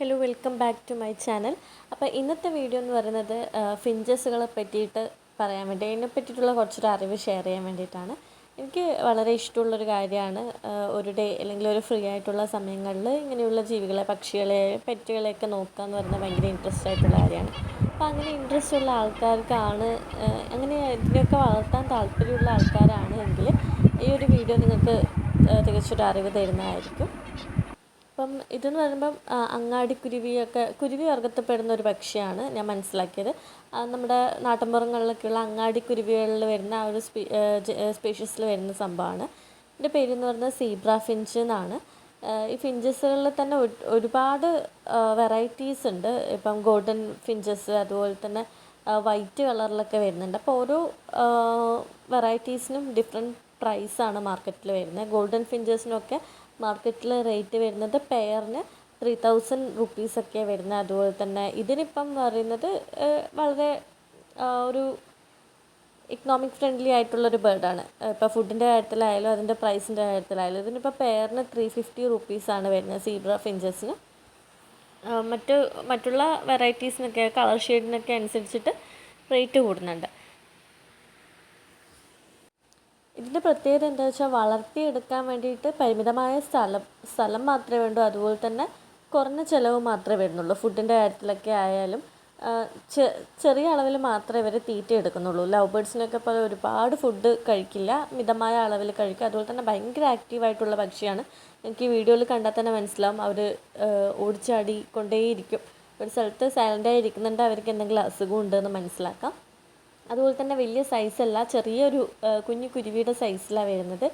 Hello welcome back to my channel അപ്പോൾ ഇന്നത്തെ video എന്ന് പറയുന്നത് ഫിഞ്ചസുകളെ പറ്റിയിട്ട് പറയാൻ വേണ്ടി അതിനെ പറ്റിയിട്ടുള്ള കുറച്ചൊരു അറിവ് ഷെയർ ചെയ്യാൻ വേണ്ടിയിട്ടാണ്. എനിക്ക് വളരെ ഇഷ്ടമുള്ളൊരു കാര്യമാണ് ഒരു ഡേ അല്ലെങ്കിൽ ഒരു ഫ്രീ ആയിട്ടുള്ള സമയങ്ങളിൽ ഇങ്ങനെയുള്ള ജീവികളെ പക്ഷികളെ പെറ്റുകളെയൊക്കെ നോക്കുക എന്ന് പറയുന്നത് ഭയങ്കര ഇൻട്രസ്റ്റ് ആയിട്ടുള്ള കാര്യമാണ്. അപ്പോൾ അങ്ങനെ ഇൻട്രസ്റ്റ് ഉള്ള ആൾക്കാർക്കാണ് അങ്ങനെ ഇതിനെയൊക്കെ വളർത്താൻ താല്പര്യമുള്ള ആൾക്കാരാണ് എങ്കിൽ ഈ ഒരു വീഡിയോ നിങ്ങൾക്ക് തികച്ചൊരു അറിവ് തരുന്നതായിരിക്കും. അപ്പം ഇതെന്ന് പറയുമ്പം അങ്ങാടിക്കുരുവിയൊക്കെ കുരുവി വർഗത്തിൽപ്പെടുന്ന ഒരു പക്ഷിയാണ് ഞാൻ മനസ്സിലാക്കിയത്. നമ്മുടെ നാട്ടിൻപുറങ്ങളിലൊക്കെയുള്ള അങ്ങാടിക്കുരുവികളിൽ വരുന്ന ആ ഒരു സ്പീ സ്പീഷീസിൽ വരുന്ന സംഭവമാണ്. ഇതിന്റെ പേരെന്ന് പറയുന്നത് സീബ്ര ഫിഞ്ച് എന്നാണ്. ഈ ഫിഞ്ചസുകളിൽ തന്നെ ഒരുപാട് വെറൈറ്റീസ് ഉണ്ട്. ഇപ്പം ഗോൾഡൻ ഫിഞ്ചസ് അതുപോലെ തന്നെ വൈറ്റ് കളറിലൊക്കെ വരുന്നുണ്ട്. അപ്പോൾ ഓരോ വെറൈറ്റീസിനും ഡിഫറെന്റ് പ്രൈസാണ് മാർക്കറ്റിൽ വരുന്നത്. ഗോൾഡൻ ഫിഞ്ചസിനൊക്കെ മാർക്കറ്റിൽ റേറ്റ് വരുന്നത് പെയറിന് ത്രീ തൗസൻഡ് റുപ്പീസൊക്കെ വരുന്നത്. അതുപോലെ തന്നെ ഇതിനിപ്പം പറയുന്നത് വളരെ ഒരു ഇക്കണോമിക് ഫ്രണ്ട്ലി ആയിട്ടുള്ളൊരു ബേർഡാണ് ഇപ്പോൾ ഫുഡിന്റെ കാര്യത്തിലായാലും അതിന്റെ പ്രൈസിന്റെ കാര്യത്തിലായാലും ഇതിനിപ്പോൾ പെയറിന് ത്രീ ഫിഫ്റ്റി റുപ്പീസാണ് വരുന്നത് സീബ്ര ഫിഞ്ചസിന് മറ്റ് മറ്റുള്ള വെറൈറ്റീസിനൊക്കെ കളർ ഷെയ്ഡിനൊക്കെ അനുസരിച്ചിട്ട് റേറ്റ് കൂടുന്നുണ്ട്. ഇതിന്റെ പ്രത്യേകത എന്താ വെച്ചാൽ വളർത്തിയെടുക്കാൻ വേണ്ടിയിട്ട് പരിമിതമായ സ്ഥലം സ്ഥലം മാത്രമേ വേണ്ടൂ. അതുപോലെ തന്നെ കുറഞ്ഞ ചിലവ് മാത്രമേ വരുന്നുള്ളൂ. ഫുഡിന്റെ കാര്യത്തിലൊക്കെ ആയാലും ചെറിയ അളവിൽ മാത്രമേ ഇവർ തീറ്റ എടുക്കുന്നുള്ളൂ. ലവ് ബേഡ്സിനൊക്കെ പോലെ ഒരുപാട് ഫുഡ് കഴിക്കില്ല. മിതമായ അളവിൽ കഴിക്കുക അതുപോലെ തന്നെ ഭയങ്കര ആക്റ്റീവായിട്ടുള്ള പക്ഷിയാണ്. എനിക്ക് ഈ വീഡിയോയിൽ കണ്ടാൽ തന്നെ മനസ്സിലാവും. അവർ ഓടിച്ചാടി കൊണ്ടേയിരിക്കും. ഒരു സ്ഥലത്ത് സൈലന്റായി ഇരിക്കുന്നുണ്ട്. അവർക്ക് എന്തെങ്കിലും അസുഖം ഉണ്ടെന്ന് മനസ്സിലാക്കാം. അതുപോലെ തന്നെ വലിയ സൈസല്ല ചെറിയൊരു കുഞ്ഞു കുരുവിയുടെ സൈസിലാണ് വരുന്നത്.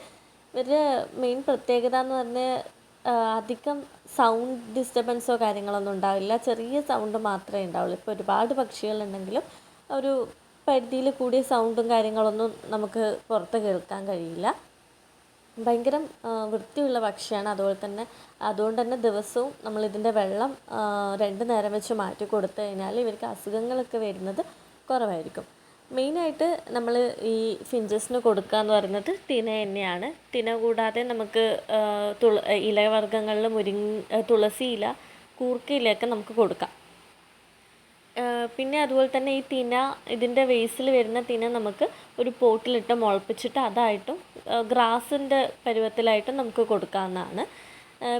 ഇവരുടെ മെയിൻ പ്രത്യേകത എന്ന് പറഞ്ഞാൽ അധികം സൗണ്ട് ഡിസ്റ്റർബൻസോ കാര്യങ്ങളൊന്നും ഉണ്ടാവില്ല. ചെറിയ സൗണ്ട് മാത്രമേ ഉണ്ടാവുള്ളൂ. ഇപ്പോൾ ഒരുപാട് പക്ഷികളുണ്ടെങ്കിലും ഒരു പരിധിയിൽ കൂടിയ സൗണ്ടും കാര്യങ്ങളൊന്നും നമുക്ക് പുറത്ത് കേൾക്കാൻ കഴിയില്ല. ഭയങ്കര വൃത്തിയുള്ള പക്ഷിയാണ്. അതുപോലെ തന്നെ അതുകൊണ്ട് തന്നെ ദിവസവും നമ്മൾ ഇതിന്റെ വെള്ളം രണ്ട് നേരം വെച്ച് മാറ്റി കൊടുത്തു കഴിഞ്ഞാൽ ഇവർക്ക് അസുഖങ്ങളൊക്കെ വരുന്നത് കുറവായിരിക്കും. മെയിനായിട്ട് നമ്മൾ ഈ ഫിഞ്ചസിന് കൊടുക്കുക എന്ന് പറയുന്നത് തിന തന്നെയാണ്. തിന കൂടാതെ നമുക്ക് തുള ഇലവർഗങ്ങളിൽ മുരിങ്ങ തുളസി ഇല കൂർക്ക ഇലയൊക്കെ നമുക്ക് കൊടുക്കാം. പിന്നെ അതുപോലെ തന്നെ ഈ തിന ഇതിന്റെ വേസിൽ വരുന്ന തിന നമുക്ക് ഒരു പോട്ടിലിട്ട് മുളപ്പിച്ചിട്ട് അതായിട്ടും ഗ്രാസിന്റെ പരുവത്തിലായിട്ടും നമുക്ക് കൊടുക്കാവുന്നതാണ്.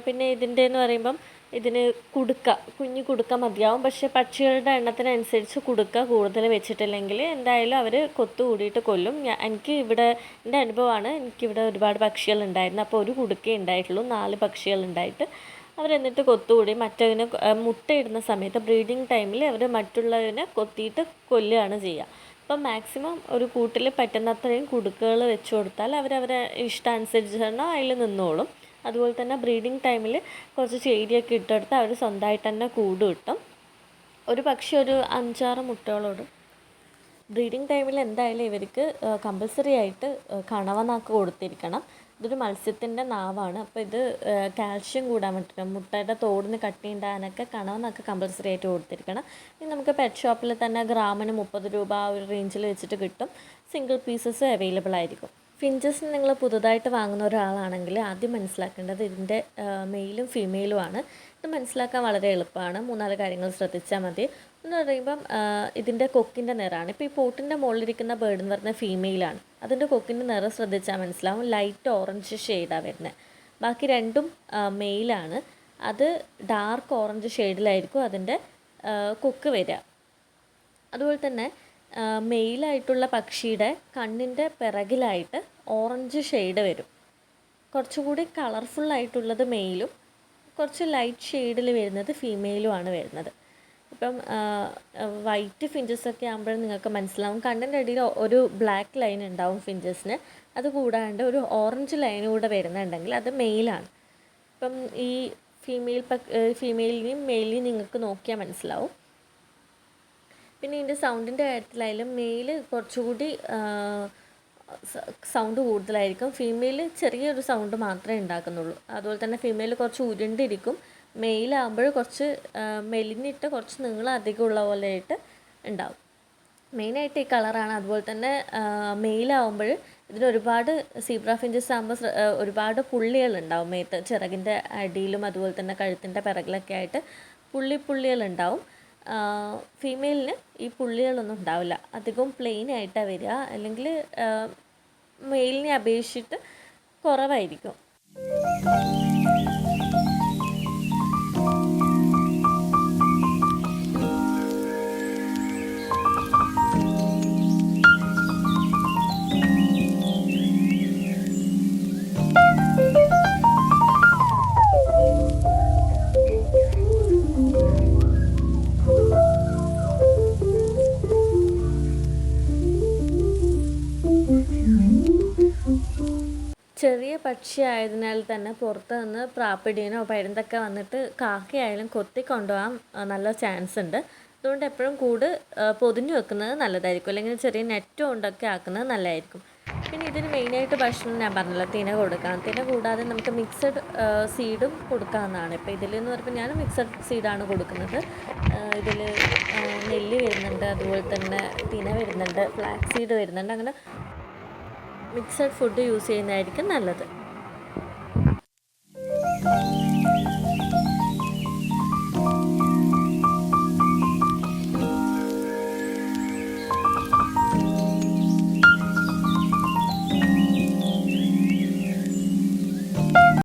പിന്നെ ഇതിന്റെ എന്ന് പറയുമ്പം ഇതിന് കുടുക്ക കുഞ്ഞു കുടുക്ക മതിയാവും. പക്ഷേ പക്ഷികളുടെ എണ്ണത്തിനനുസരിച്ച് കുടുക്ക കൂടുതൽ വെച്ചിട്ടില്ലെങ്കിൽ എന്തായാലും അവർ കൊത്തു കൂടിയിട്ട് കൊല്ലും. എനിക്ക് ഇവിടെ എന്റെ അനുഭവമാണ് എനിക്കിവിടെ ഒരുപാട് പക്ഷികൾ ഉണ്ടായിരുന്നു അപ്പോൾ ഒരു കുടുക്കേ ഉണ്ടായിട്ടുള്ളൂ നാല് പക്ഷികളുണ്ടായിട്ട്. അവരെന്നിട്ട് കൊത്തുകൂടി മറ്റതിനെ മുട്ടയിടുന്ന സമയത്ത് ബ്രീഡിങ് ടൈമിൽ അവർ മറ്റുള്ളതിനെ കൊത്തിയിട്ട് കൊല്ലുകയാണ് ചെയ്യുക. അപ്പം മാക്സിമം ഒരു കൂട്ടിൽ പറ്റുന്നത്രയും കുടുക്കുകൾ വെച്ച് കൊടുത്താൽ അവരവരെ ഇഷ്ടാനുസരിച്ച് തന്നെ അതിൽ നിന്നോളും. അതുപോലെ തന്നെ ബ്രീഡിങ് ടൈമിൽ കുറച്ച് ചേരിയൊക്കെ ഇട്ടെടുത്ത് അവർ സ്വന്തമായിട്ട് തന്നെ കൂട് കിട്ടും. ഒരു പക്ഷേ ഒരു അഞ്ചാറ് മുട്ടകളോടും. ബ്രീഡിങ് ടൈമിൽ എന്തായാലും ഇവർക്ക് കമ്പൽസറി ആയിട്ട് കണവനാക്ക് കൊടുത്തിരിക്കണം. ഇതൊരു മത്സ്യത്തിന്റെ നാവാണ്. അപ്പോൾ ഇത് കാൽഷ്യം കൂടാൻ പറ്റില്ല മുട്ടയുടെ തോടിന് കട്ടി ഉണ്ടാകാനൊക്കെ കണവെന്നൊക്കെ കമ്പൽസറി ആയിട്ട് കൊടുത്തിരിക്കണം. ഇനി നമുക്ക് പെറ്റ് ഷോപ്പിൽ തന്നെ ഗ്രാമിന് മുപ്പത് രൂപ ആ ഒരു റേഞ്ചിൽ വെച്ചിട്ട് കിട്ടും. സിംഗിൾ പീസസ് അവൈലബിൾ ആയിരിക്കും. ഫിഞ്ചസ് നിങ്ങൾ പുതുതായിട്ട് വാങ്ങുന്ന ഒരാളാണെങ്കിൽ ആദ്യം മനസ്സിലാക്കേണ്ടത് ഇതിന്റെ മെയിലും ഫീമെയിലുമാണ്. ഇത് മനസ്സിലാക്കാൻ വളരെ എളുപ്പമാണ്. മൂന്നാൽ കാര്യങ്ങൾ ശ്രദ്ധിച്ചാൽ മതി. എന്ന് പറയുമ്പം ഇതിന്റെ കൊക്കിന്റെ നിറമാണ്. ഇപ്പോൾ ഈ പോട്ടിന്റെ മുകളിലിരിക്കുന്ന ബേർഡ് എന്ന് പറഞ്ഞാൽ ഫീമെയിലാണ്. അതിന്റെ കൊക്കിന്റെ നിറം ശ്രദ്ധിച്ചാൽ മനസ്സിലാവും. ലൈറ്റ് ഓറഞ്ച് ഷെയ്ഡാണ് വരുന്നത്. ബാക്കി രണ്ടും മെയിലാണ്. അത് ഡാർക്ക് ഓറഞ്ച് ഷെയ്ഡിലായിരിക്കും അതിന്റെ കൊക്ക് വരിക. അതുപോലെ തന്നെ മെയിലായിട്ടുള്ള പക്ഷിയുടെ കണ്ണിന്റെ പിറകിലായിട്ട് ഓറഞ്ച് ഷെയ്ഡ് വരും. കുറച്ചുകൂടി കളർഫുള്ളായിട്ടുള്ളത് മെയിലും കുറച്ച് ലൈറ്റ് ഷെയ്ഡിൽ വരുന്നത് ഫീമെയിലുമാണ് വരുന്നത്. ഇപ്പം വൈറ്റ് ഫിഞ്ചസ് ഒക്കെ ആകുമ്പോഴും നിങ്ങൾക്ക് മനസ്സിലാവും. കണ്ണിന്റെ അടിയിൽ ഒരു ബ്ലാക്ക് ലൈൻ ഉണ്ടാവും ഫിഞ്ചസിന്. അത് കൂടാണ്ട് ഒരു ഓറഞ്ച് ലൈൻ കൂടെ വരുന്നുണ്ടെങ്കിൽ അത് മെയിലാണ്. ഇപ്പം ഈ ഫീമെയിൽ പക് ഫീമെയിലിനെയും മെയിലിനെയും നിങ്ങൾക്ക് നോക്കിയാൽ മനസ്സിലാവും. പിന്നെ ഇതിന്റെ സൗണ്ടിന്റെ കാര്യത്തിലായാലും മെയിൽ കുറച്ചുകൂടി സൗണ്ട് കൂടുതലായിരിക്കും. ഫീമെയിൽ ചെറിയൊരു സൗണ്ട് മാത്രമേ ഉണ്ടാക്കുന്നുള്ളൂ. അതുപോലെ തന്നെ ഫീമെയിൽ കുറച്ച് ഉരുണ്ടിരിക്കും. മെയിലാകുമ്പോൾ കുറച്ച് മെലിഞ്ഞിട്ട് കുറച്ച് നീളം അധികമുള്ള പോലെ ആയിട്ട് ഉണ്ടാവും മെയിനായിട്ട് ഈ കളറാണ് അതുപോലെ തന്നെ മെയിലാവുമ്പോൾ ഇതിന് ഒരുപാട് സീബ്ര ഫിഞ്ചസ് ആകുമ്പോൾ ഒരുപാട് പുള്ളികളുണ്ടാവും മേത്ത് ചിറകിന്റെ അടിയിലും അതുപോലെ തന്നെ കഴുത്തിന്റെ പിറകിലൊക്കെ ആയിട്ട് പുള്ളിപ്പുള്ളികളുണ്ടാവും ഫീമെയിലിന് ഈ പുള്ളികളൊന്നും ഉണ്ടാവില്ല. അധികവും പ്ലെയിൻ ആയിട്ടാണ് വരിക. അല്ലെങ്കിൽ മെയിലിനെ അപേക്ഷിച്ചിട്ട് കുറവായിരിക്കും. ചെറിയ പക്ഷി ആയതിനാൽ തന്നെ പുറത്ത് നിന്ന് പ്രാപ്പിടീനോ പരുന്തൊക്കെ വന്നിട്ട് കാക്കയായാലും കൊത്തി കൊണ്ടുപോകാൻ നല്ല ചാൻസ് ഉണ്ട്. അതുകൊണ്ട് എപ്പോഴും കൂട് പൊതിഞ്ഞു വെക്കുന്നത് നല്ലതായിരിക്കും. അല്ലെങ്കിൽ ചെറിയ നെറ്റ് കൊണ്ടൊക്കെ ആക്കുന്നത് നല്ലതായിരിക്കും. പിന്നെ ഇതിന് മെയിനായിട്ട് ഭക്ഷണം ഞാൻ പറഞ്ഞല്ലോ തിന കൊടുക്കാം തിന കൂടാതെ നമുക്ക് മിക്സഡ് സീഡും കൊടുക്കാവുന്നതാണ്. ഇപ്പോൾ ഇതിലെന്ന് പറയുമ്പോൾ ഞാൻ മിക്സഡ് സീഡാണ് കൊടുക്കുന്നത്. ഇതിൽ നെല്ല് വരുന്നുണ്ട് അതുപോലെ തന്നെ തിന വരുന്നുണ്ട് ഫ്ലാക്സ് സീഡ് വരുന്നുണ്ട്. അങ്ങനെ മിക്സഡ് ഫുഡ് യൂസ് ചെയ്യുന്നതായിരിക്കും നല്ലത്.